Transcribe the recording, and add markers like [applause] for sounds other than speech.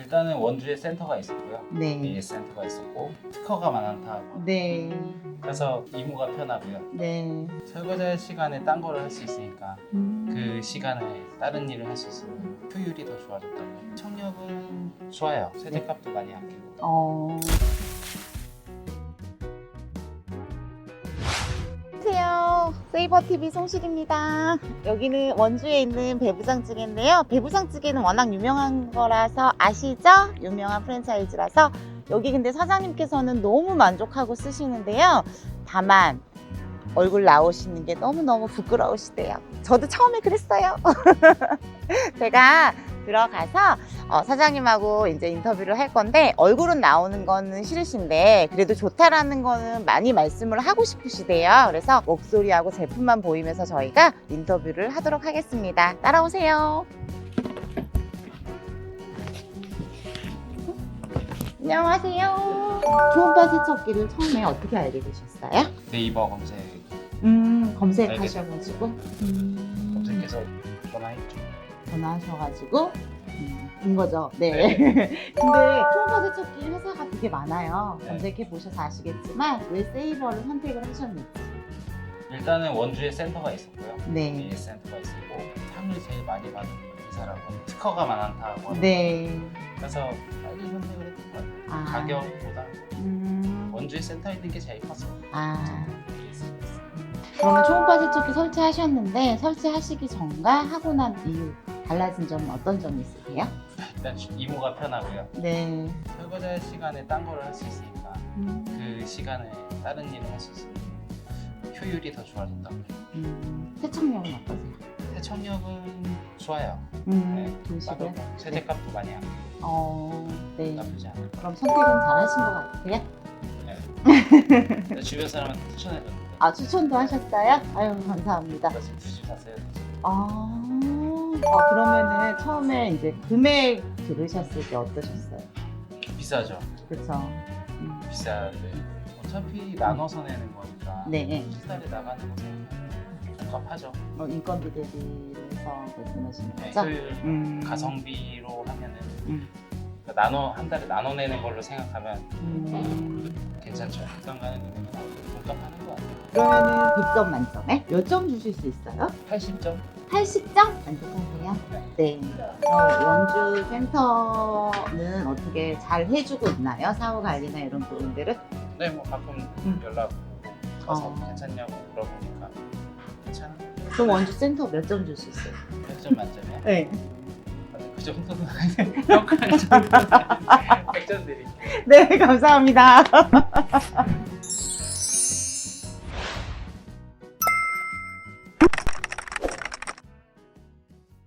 일단은 원주에 센터가 있었고요. 네. AS 센터가 있었고 특허가 많다. 네. 그래서 이모가 편하고요. 네. 설거지 시간에 딴 거를 할 수 있으니까 음. 그 시간에 다른 일을 할 수 있으면 효율이 더 좋아졌다고요. 청력은 좋아요. 세제값도 많이 아끼고. 어. 세요. 세이버 TV 송실입니다. 여기는 원주에 있는 배부장찌개인데요. 배부장찌개는 워낙 유명한 거라서 아시죠? 유명한 프랜차이즈라서 여기 근데 사장님께서는 너무 만족하고 쓰시는데요. 다만 얼굴 나오시는 게 너무너무 부끄러우시대요. 저도 처음에 그랬어요. [laughs] 제가 들어가서 어, 사장님하고 이제 인터뷰를 할 건데 얼굴은 나오는 거는 싫으신데 그래도 좋다라는 거는 많이 말씀을 하고 싶으시대요. 그래서 목소리하고 제품만 보이면서 저희가 인터뷰를 하도록 하겠습니다. 따라오세요. 안녕하세요. 초음파 세척기를 처음에 어떻게 알게 되셨어요? 네이버 검색 음, 검색하셔가지고 음, 검색해서 전화했죠. 전화하셔가지고 음, 인 거죠. 네. [laughs] 근데 초음파 세척기 회사가 되게 많아요. 네. 검색해 보셔서 아시겠지만 왜 세이버를 선택을 하셨는지. 일단은 원주에 센터가 있었고요. 네. AS 센터가 있었고 상을 제일 많이 받은 회사라고 특허가 많다고 네. 그래서 빨리 선택을 했던 것 같아요. 아. 가격보다 음. 원주에 센터 있는 게 제일 컸어요. 아. 그러면 초음파 세척기 설치하셨는데 설치하시기 전과 하고 난 이후 달라진 점은 어떤 점이 있으세요? 일단 이모가 편하고요. 네. 설거지 시간에 딴 거를 할 수 있으니까 음. 그 시간에 다른 일을 할 수 있으면 효율이 더 좋아졌다고 요. 음. 세척력은 어떠세요? 세척력은 좋아요. 음. 네. 좋으시고요. 나도 세제값도 많이 아끼고 어. 네. 나쁘지 않아요. 그럼 선택은 잘하신 것 같아요? [laughs] 근데 주변 사람한테 추천해줬는데 아 추천도 하셨어요? 아유 감사합니다. 사세요. 아 어, 그러면은 처음에 이제 금액 들으셨을 때 어떠셨어요? 비싸죠. 그렇죠. 음. 비싼데 어차피 나눠서 내는 거니까 네. 한 달에 나가는 거 생각하면 적합하죠. 어, 인건비 대비를 해서 말씀하시는 네, 거죠? 효율 음. 가성비로 하면은 음. 그러니까 나눠 한 달에 나눠 내는 걸로 생각하면 음. 괜찮죠. 부담 가는 금액은 같아요. 그러면은 100점 만점에 몇 점 주실 수 있어요? 80점? 80점 만족하세요? 네. 어, 원주 센터는 어떻게 잘 해주고 있나요? 사후 관리나 이런 부분들을? 네, 뭐 가끔 음. 연락 오고 가서 어. 괜찮냐고 물어보니까 괜찮아. 그럼 원주 센터 몇 점 줄 수 있어요? 100점 만점이야? 네. 그 정도는 평가할 [laughs] 정도는 [laughs] 100점 드릴게요. 네, 감사합니다. [laughs]